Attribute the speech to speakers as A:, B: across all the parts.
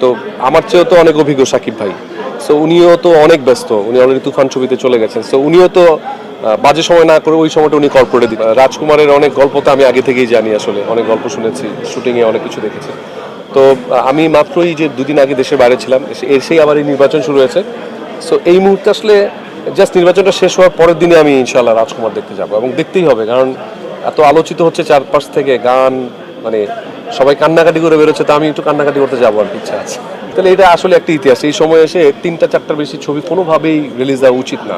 A: তো আমার চেয়েও তো অনেক অভিজ্ঞ সাকিব ভাই। সো উনিও তো অনেক ব্যস্ত, উনি অলরেডি তুফান ছবিতে চলে গেছেন। সো উনিও তো বাজে সময় না করে ওই সময়টা উনি কর্পোরেটে দিন রাজকুমারের অনেক গল্প তো আমি আগে থেকেই জানি আসলে, অনেক গল্প শুনেছি শুটিংয়ে অনেক কিছু দেখেছি। তো আমি মাত্রই যে দুদিন আগে দেশের বাইরে ছিলাম, এসে- এসেই আবার এই নির্বাচন শুরু হয়েছে। সো এই মুহূর্তে আসলে জাস্ট নির্বাচনটা শেষ হওয়ার পরের দিনে আমি ইনশাল্লাহ রাজকুমার দেখতে যাব এবং দেখতেই হবে, কারণ এত আলোচিত হচ্ছে চারপাশ থেকে গান মানে সবাই কান্নাকাটি করে বেরোচ্ছে, তা আমি একটু কান্নাকাটি করতে যাব আর ইচ্ছা আছে। তাহলে এটা আসলে একটা ইতিহাস। এই সময় এসে তিনটা, চারটার বেশি ছবি কোনোভাবেই রিলিজ দেওয়া উচিত না।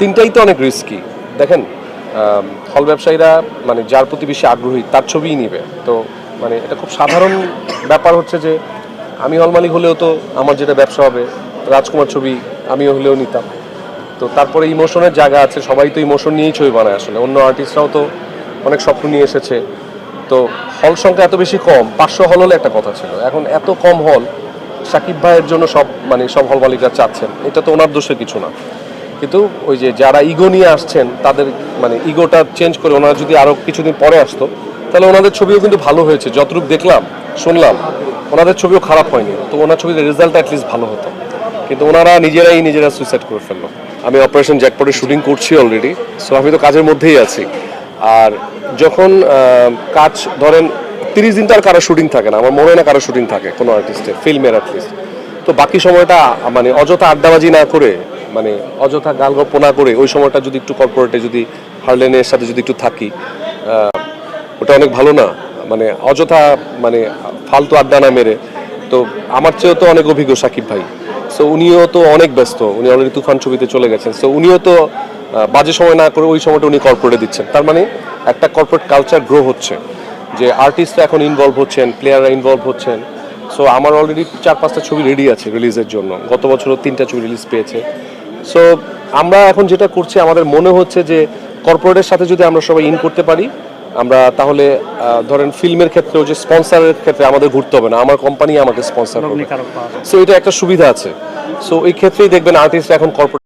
A: তিনটাই তো অনেক রিস্কি দেখেন হল ব্যবসায়ীরা মানে যার প্রতি বেশি আগ্রহী, তার ছবিই নিবে। তো মানে এটা খুব সাধারণ ব্যাপার হচ্ছে যে, আমি হল মালিক হলেও তো আমার যেটা ব্যবসা হবে, রাজকুমার ছবি আমিও হলেও নিতাম। তো তারপরে ইমোশনের জায়গা আছে, সবাই তো ইমোশন নিয়েই ছবি বানায় আসলে। অন্য আর্টিস্টরাও তো অনেক স্বপ্ন নিয়ে এসেছে। তো হল সংখ্যা এত বেশি কম, পাঁচশো হল হলে একটা কথা ছিল। এখন এত কম হল, সাকিব ভাইয়ের জন্য সব মানে সব হল মালিকরা চাচ্ছেন। এটা তো ওনার দোষের কিছু না। কিন্তু ওই যে যারা ইগো নিয়ে আসছেন, তাদের মানে ইগোটা চেঞ্জ করে ওনারা যদি আরও কিছুদিন পরে আসতো, তাহলে ওনাদের ছবিও কিন্তু ভালো হয়েছে। যতটুকু দেখলাম, শুনলাম, ওনাদের ছবিও খারাপ হয়নি। তো ওনার ছবির রেজাল্ট অ্যাটলিস্ট ভালো হতো। কিন্তু ওনারা নিজেরাই নিজেরা সুইসাইড করে ফেলল। আমি অপারেশন জ্যাকপটে শুটিং করছি অলরেডি সো আমি তো কাজের মধ্যেই আছি। আর যখন কাজ ধরেন তিরিশ দিন তো আর কারও শুটিং থাকে না, আমার মনে হয় না কারও শুটিং থাকে কোনো আর্টিস্টের ফিল্মের অ্যাটলিস্ট তো বাকি সময়টা মানে অযথা আড্ডাবাজি না করে মানে অযথা গালগপ্প না করে, ওই সময়টা যদি একটু কর্পোরেটে যদি হার্লেনের সাথে যদি একটু থাকি ওটা অনেক ভালো না। মানে অযথা মানে ফালতু আড্ডা না মেরে। তো আমার চেয়েও তো অনেক অভিজ্ঞ সাকিব ভাই। সো উনিও তো অনেক ব্যস্ত, উনি অলরেডি তুফান ছবিতে চলে গেছেন। সো উনিও তো বাজে সময় না করে ওই সময়টা উনি কর্পোরেটে দিচ্ছেন। তার মানে একটা কর্পোরেট কালচার গ্রো হচ্ছে। যে আর্টিস্টরা এখন ইনভলভ হচ্ছেন প্লেয়াররা ইনভলভ হচ্ছেন। সো আমার অলরেডি চার পাঁচটা ছবি রেডি আছে রিলিজের জন্য। গত বছরও তিনটা ছবি রিলিজ পেয়েছে। সো আমরা এখন যেটা করছি আমাদের মনে হচ্ছে যে কর্পোরেটের সাথে যদি আমরা সবাই ইন করতে পারি আমরা তাহলে ধরেন ফিল্মের ক্ষেত্রেও যে স্পন্সরের ক্ষেত্রে আমাদের ঘুরতে হবে না আমার কোম্পানি আমাকে স্পন্সর করবে। সো এটা একটা সুবিধা আছে। সো এই ক্ষেত্রেই দেখবেন আর্টিস্ট এখন কর্পোরেট